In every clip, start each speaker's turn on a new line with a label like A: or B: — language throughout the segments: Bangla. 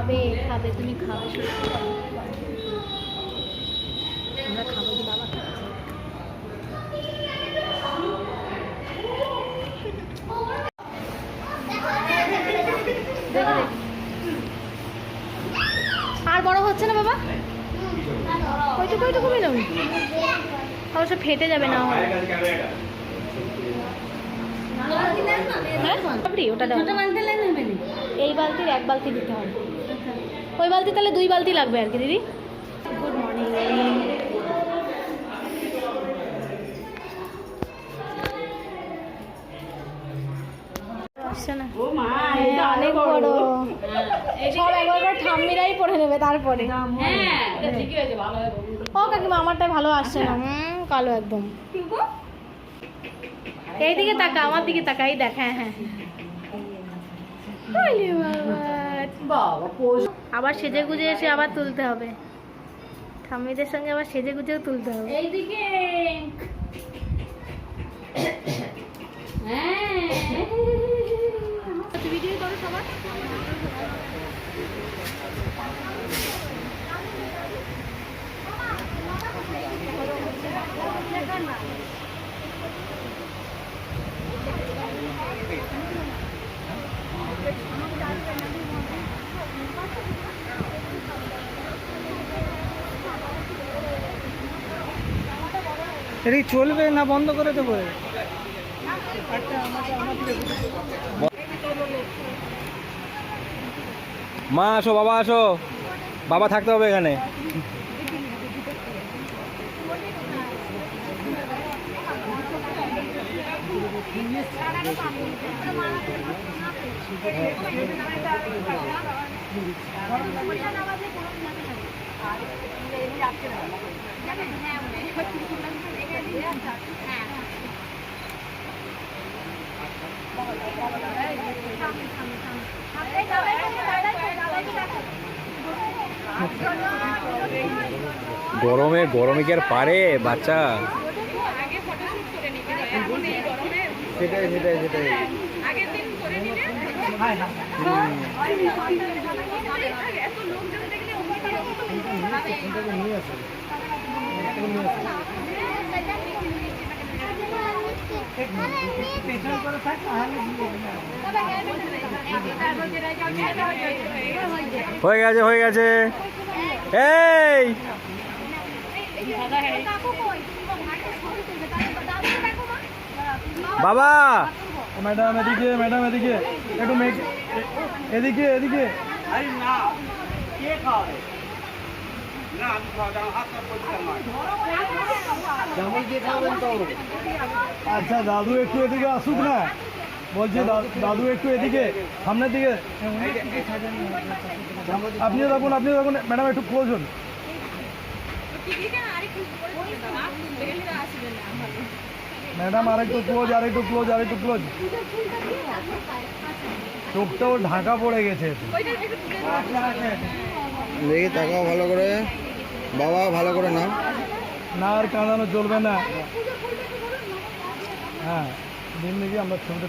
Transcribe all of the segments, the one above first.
A: খাবে খাবে তুমি খাবে আমরা খাব কি বাবা। আর বড় হচ্ছে না বাবা? ওইটুকু ওইটুকু মিলুন। অবশ্য ফেটে যাবে না হ্যাঁ। ওটা এই বালতির এক বালতি দিতে হবে। ওই বালতি? তাহলে দুই বালতি লাগবে আর কি দিদি। গুড মর্নিং হ্যাঁ, অনেক বড়। সব একবার ঠাম্মিরাই পড়ে নেবে তারপরে। ও কাকিমা আমারটাই ভালো আসছে না। হুম কালো একদম। এইদিকে তাকা আমার দিকে তাকা এই দেখ হ্যাঁ হ্যাঁ। বাবা। আবার সেজে গুজে এসে আবার তুলতে হবে। ঠাম্মিদের সঙ্গে আবার সেজে গুজেও তুলতে হবে।
B: এইদিকে হ্যাঁ।
A: ভিডিও করো সবার
C: এটা চলবে না বন্ধ করে দেবো?
D: মা আসো বাবা আসো। বাবা থাকতে হবে এখানে। গরমে গরমে কি আর পারে বাচ্চা? সেটাই সেটাই সেটাই। হয়ে গেছে হয়ে গেছে। এই! বাবা!
C: ম্যাডাম এদিকে ম্যাডাম এদিকে। একটু এদিকে এদিকে। আচ্ছা দাদু একটু এদিকে আসুক না। বলছি দাদু একটু এদিকে, সামনের দিকে। আপনিও থাকুন আপনিও থাকুন। ম্যাডাম, একটু হন। ম্যাডাম আর একটু ক্লোজ আর একটু ক্লোজ আর একটু ক্লোজ চোখটাও ঢাকা পড়ে গেছে।
D: দেখি ভালো করে। বাবা ভালো করে না
C: না আর কাঁদানো চলবে না। হ্যাঁ দিন দেখি আমরা ছবিটা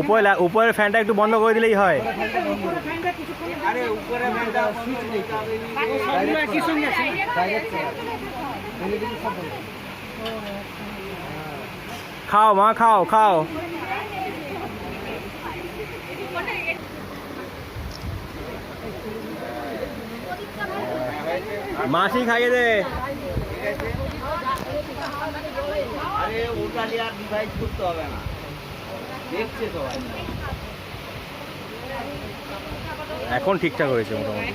D: উপরে উপরের ফ্যানটা একটু বন্ধ করে দিলেই হয়। খাও মা খাও খাও।
B: মাসি খাইয়ে দে।
E: আরে ওটা নিয়ে আর ডিভাইস করতে হবে না। দেখছে সবাই
B: এখন ঠিকঠাক হয়েছে মোটামুটি।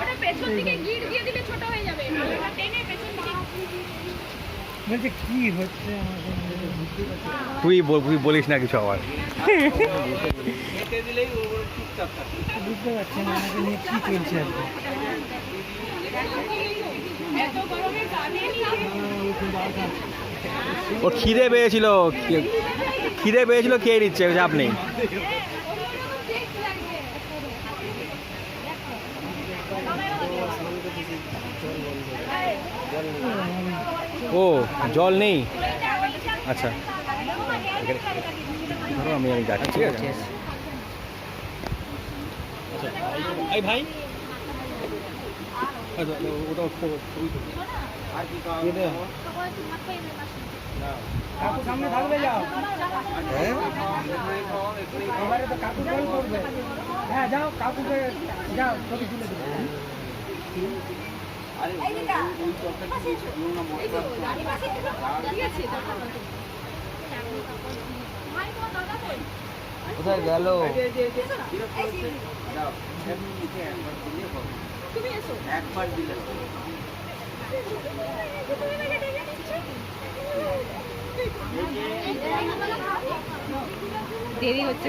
A: ওটা পেছন দিকে গিট দিয়ে দিলে ছোট হয়ে যাবে। টেনে
C: বলছে কি হচ্ছে।
B: তুই তুই বলিস না কিছু আবার
E: ও
C: বুঝতে পারছি না আমাকে নিয়ে কি চলছে আর কি।
A: এত গরমে গানে
B: ওর খিদে পেয়েছিল খিদে পেয়েছিল খেয়ে নিচ্ছে চাপ নেই ও জল নেই? আচ্ছা। ধরো আমি আমি যাচ্ছি ঠিক আছে? আচ্ছা, এই ভাই। আচ্ছা,
C: সামনে থাকবে যাও তো। কাকু করবে হ্যাঁ যাও কাকুকে যাও ছবি তুলে দেবে।
D: কোথায় গেল?
E: দাও একবার দিলে।
A: দেরি হচ্ছে।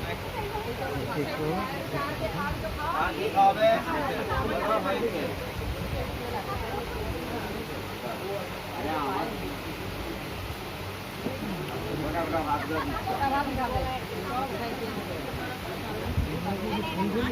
C: ওই খিদেই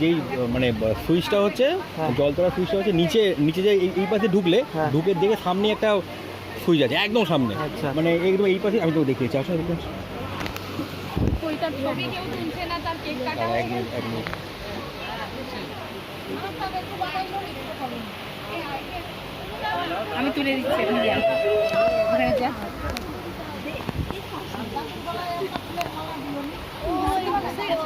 B: যেই মানে সুইচটা হচ্ছে। জল তোলার সুইচটা হচ্ছে নিচে নিচে যে এই- এই পাশে ঢুকলে
C: হ্যাঁ।
B: ঢুকে দেখে সামনে একটা সুইচ আছে একদম সামনে
C: আচ্ছা।
B: মানে একদম এই পাশে আমি তো দেখিয়েছি আসলে দেখুন
A: আমি তুলে দিচ্ছি যা ওখানে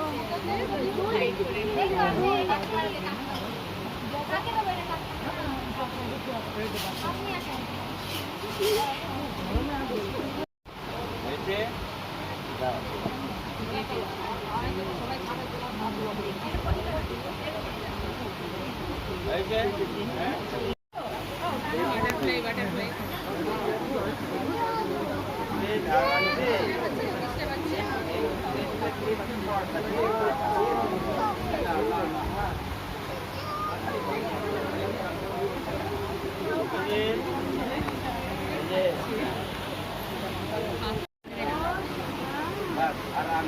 A: যা?
E: হ্যাঁ? এই ধারাতে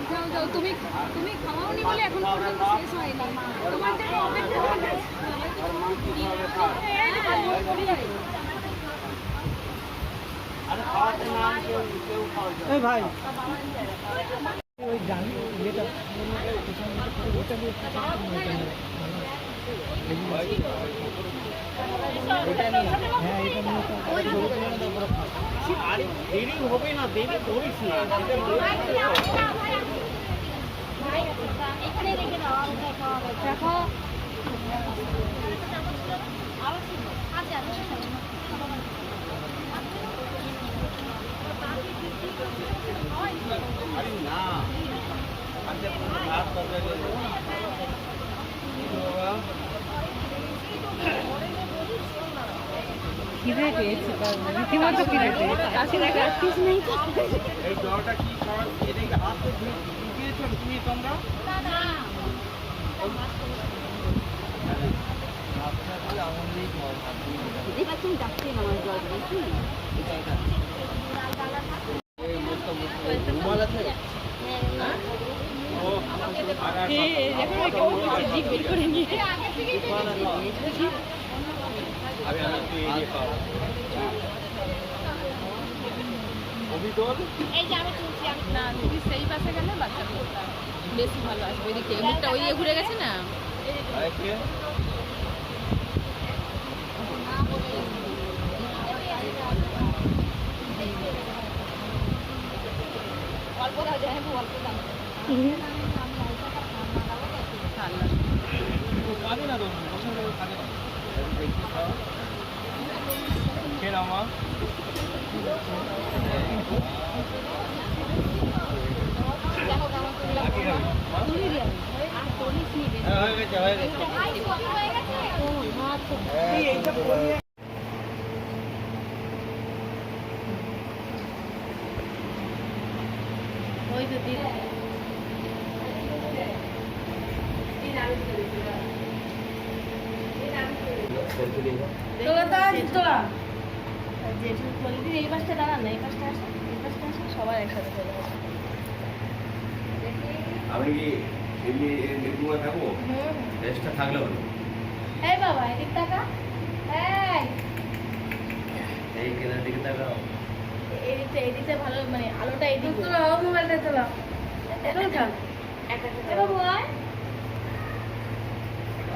A: যাও যাও তুমি তুমি খাওয়াওনি বলে এখন পর্যন্ত শেষ হয়নি। তোমাদের অপেক্ষা করে
E: আরে খাওয়াতে না কেউ কেউ খাওয়াতে
C: এই ভাই। ওই জানি ইয়েটা ওটা দিয়ে হ্যাঁ এটা নিয়ে তো
E: আরে দেরি হবে না দেরি করিস না।
A: দেখো
E: আরে না আজকে ভাত তরকারি
A: খিদে পেয়েছে রীতিমতো খিদে পেয়েছে। বের করে নিয়ে
E: এই দিয়ে খাও অভিদল?
A: এই যে আমি চলছি না তুমি সেই পাশে গেলে বাচ্চা বেশি ভালো আসবে। ওইদিকে মুখটা ওই দিকে ঘুরে গেছে না? অল্প যাই অল্প
E: কাঁদে না। হয়ে গেছে
A: ওই তো দিদি জেঠু বলি দিদি এই পাশটা দাঁড়ান না এই পাশটা আসে এই পাশটা আসে সবাই একসাথে চলে আসে
B: আমি কি এমনি নির্মূল থাকব? রেস্টটা থাকলে হলো
A: এই বাবা এদিক টাকা এই।
B: এই কেনার দিকে তাকাও।
A: এদিকে এদিকে ভালো মানে আলোটা এদিক। তোলা মোবাইলটা তোলা। এখন থাক। এ বাবু আয়।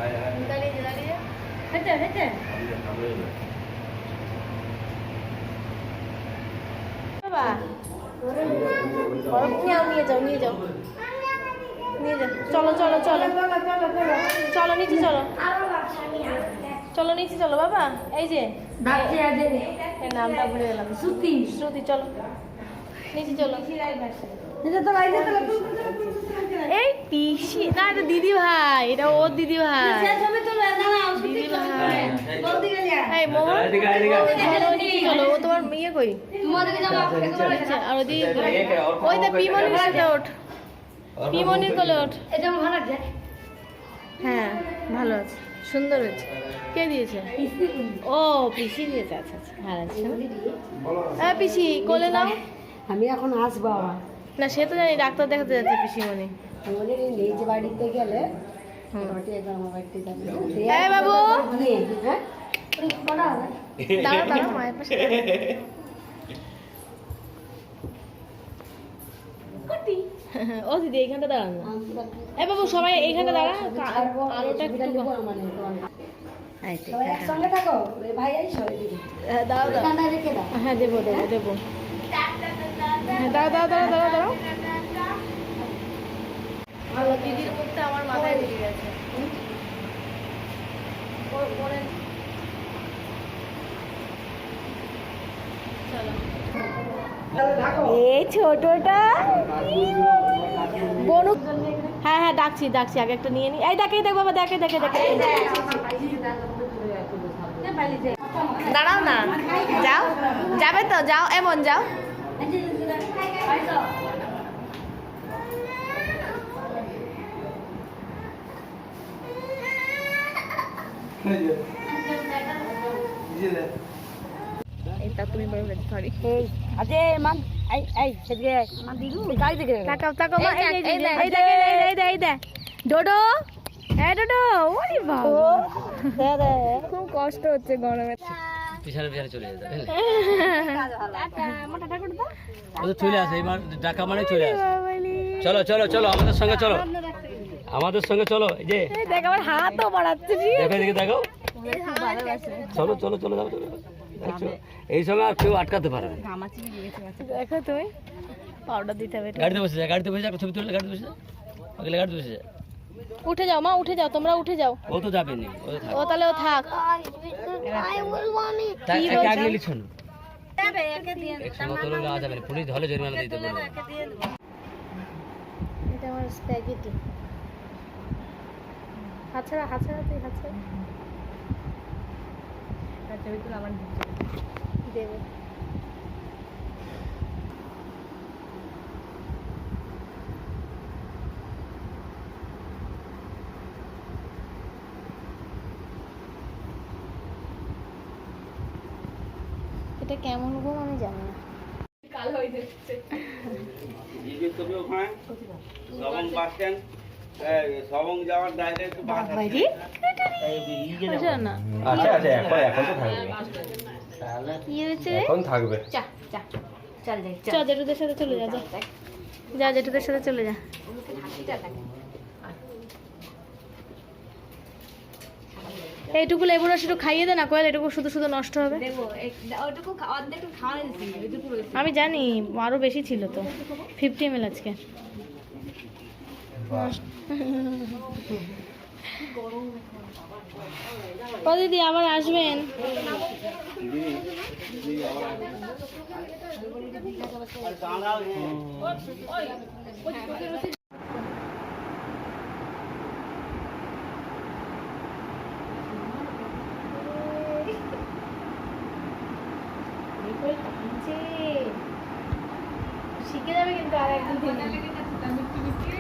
B: আয় আয়।
A: দাঁড়িয়ে দাঁড়িয়ে হেঁটে হেঁটে
B: সামনে যাবে
A: বাবা বরফ নিয়ে যাও নিয়ে যাও নিয়ে যাও চলো চলো চলো চলো নিচে চলো চলো নিচে চলো বাবা এই যে নামটা ভুলে গেলাম শ্রুতি শ্রুতি চলো নিচে চলো এই পিসি না এটা দিদি ভাই এটা ওর দিদি ভাই ও তোমার কই আর ওই পিমনির সাথে ওঠ পিমনির কোলে ওঠ হ্যাঁ ভালো আছে সুন্দর হয়েছে কে দিয়েছে ও পিসি দিয়েছে আচ্ছা আচ্ছা ভালো আছে হ্যাঁ পিসি কোলে নাও
F: আমি এখন আসব
A: না সে তো জানি ডাক্তার দেখাতে যাচ্ছে পিসিমণি।
F: আমাদের এই নিজ বাড়িতে গেলে
A: বাবু!
F: গিয়ে, হ্যাঁ? ওই কটা হবে?
A: দাঁড়া দাঁড়া মায়ের পাশে ও দিদি এইখানটা দাঁড়ান। এই বাবু সবাই এইখানটা দাঁড়া আলোটা একটু
F: নেব আমার নেই, তোমার। সবাই একসঙ্গে থাকো? ওই ভাই আই সবাই দিদি
A: হ্যাঁ, দাঁড়াও দাঁড়াও
F: এখানটায় রেখে দাও
A: হ্যাঁ দেবো দেবো দেবো হ্যাঁ দাঁড়া দাঁড়া দাঁড়া দাঁড়া দিদির মুখটা আমার মাথায় ঢুকে গেছে। ওর- এই ছোটটা? বনু হ্যাঁ হ্যাঁ ডাকছি ডাকছি আগে একটা নিয়ে নি। এই দেখে দেখ বাবা দেখে দেখে দেখে। দাঁড়াও না। যাও যাবে তো যাও এমন যাও এটা তুমি বলবে সরি
F: এই আজে মান এই এই সেদিকে মান দিলু গাড়ি দিকে
A: তাকাও তাকাও মা এই এই এই এই দেখ এই এই দেখ এই দেখ ডোডো এই ডোডো ওরে বাবা। খুব কষ্ট হচ্ছে গরমে।
C: পিছনে পিছনে চলে যেতে চলে আসে এবার ডাকা মানে চলে আসে। চলো চলো চলো আমাদের সঙ্গে চলো। আমাদের সঙ্গে চলো এই যে।
A: এই দেখ আমার হাতও বাড়াচ্ছে
C: দেখো এদিকে দেখো চলো চলো চলো যাও চলো। এই সময় আর কেউ আটকাতে পারবে না।
A: দেখো তুমি পাউডার দিতে হবে
C: গাড়িতে বসে যা গাড়িতে বসে যা ছবি তুললে গাড়িতে বসে যা। ওকে গাড়িতে বসে যা।
A: উঠে যাও মা উঠে যাও তোমরা উঠে যাও।
C: ও তো যাবে নি ও
A: তাহলে ও থাক।
C: তাই একে আগে লিখুন পুলিশ ধরলে জরিমানা দিতে
F: একে দিয়ে দেবো।
A: এটা আমার স্প্যাগেটি হাতছাড়া হাতছাড়া তুই হাতছাড়া। দেবে। এটা কেমন ঘুম আমি জানি না।
E: জিজ্ঞেস করবি ওখানে?
B: এখন থাকবে।
F: চা
A: জেঠুদের সাথে চলে যা যা। জেঠুদের সাথে চলে যা। এইটুকু লেবু রস একটু খাইয়ে দে না কোয়েল এটুকু শুধু শুধু নষ্ট হবে। আমি জানি আরও বেশি ছিল তো ফিফটি এম আজকে। দিদি আবার আসবেন